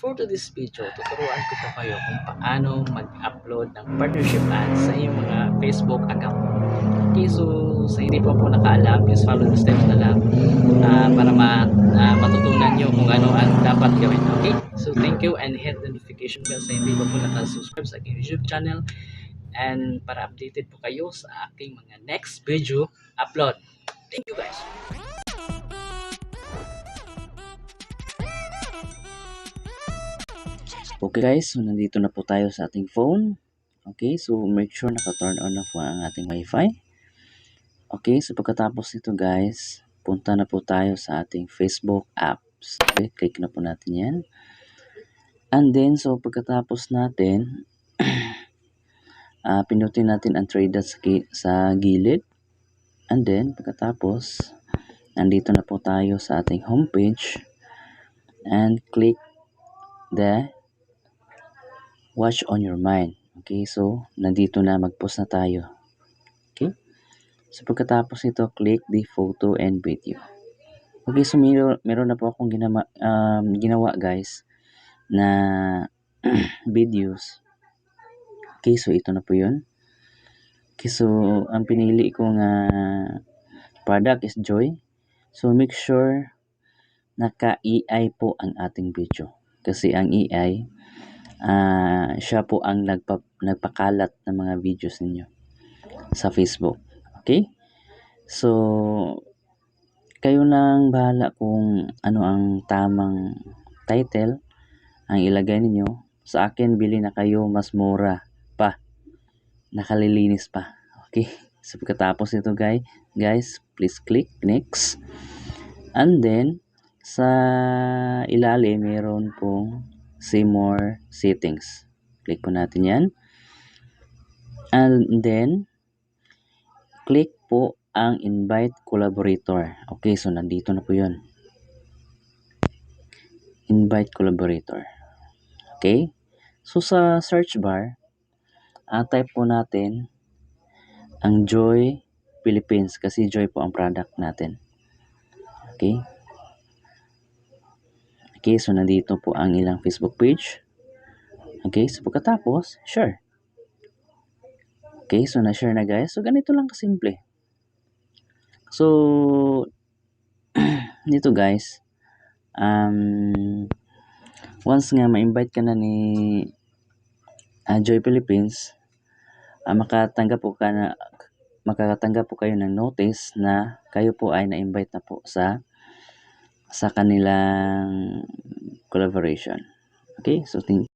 for today's video, tuturuan ko po kayo kung paano mag-upload ng partnership ads sa inyong mga Facebook account. Okay, so sa hindi po po nakaalam, just follow the steps na lang ah, para ma, ah, matutunan nyo kung ano ang dapat gawin. Okay, so thank you and hit the notification bell sa hindi po po nakasubscribe sa aking YouTube channel and para updated po kayo sa aking mga next video upload. Thank you guys! Okay guys, so nandito na po tayo sa ating phone. Okay, so make sure naka-turn on na po ang ating wifi. Okay, so pagkatapos nito guys, punta na po tayo sa ating Facebook apps. Okay, click na po natin yan. And then, so pagkatapos natin, ah pinutin natin ang trade sa, sa gilid. And then, pagkatapos, nandito na po tayo sa ating homepage. And click the watch on your mind. Okay, so nandito na mag-post na tayo. Okay? So pagkatapos nito, click the photo and video. Okay, so meron, meron na po akong ginama, um, ginawa guys na videos. Okay, so ito na po yun. Okay, so ang pinili kong uh, product is Joy. So make sure naka-EI po ang ating video. Kasi ang EI, ah siya po ang nagpa, nagpakalat ng mga videos ninyo sa Facebook. Okay? So, kayo nang bahala kung ano ang tamang title ang ilagay ninyo. Sa akin, bili na kayo mas mura pa. Nakalilinis pa. Okay? So, pagkatapos nito guys, guys, please click next. And then, sa ilalim, meron pong see more settings. Click po natin yan. And then, click po ang invite collaborator. Okay, so nandito na po yun. Invite collaborator. Okay? So sa search bar, ah, type po natin ang Joy Philippines kasi Joy po ang product natin. Okay? Okay, so nandito po ang ilang Facebook page. Okay, so pagkatapos, share. Okay, so na-share na guys. So ganito lang kasimple. So, dito guys, um, once nga ma-invite ka na ni ah, Joy Philippines, ah, makatanggap po ka na makakatanggap po kayo ng notice na kayo po ay na-invite na po sa sa kanilang collaboration. Okay, so thank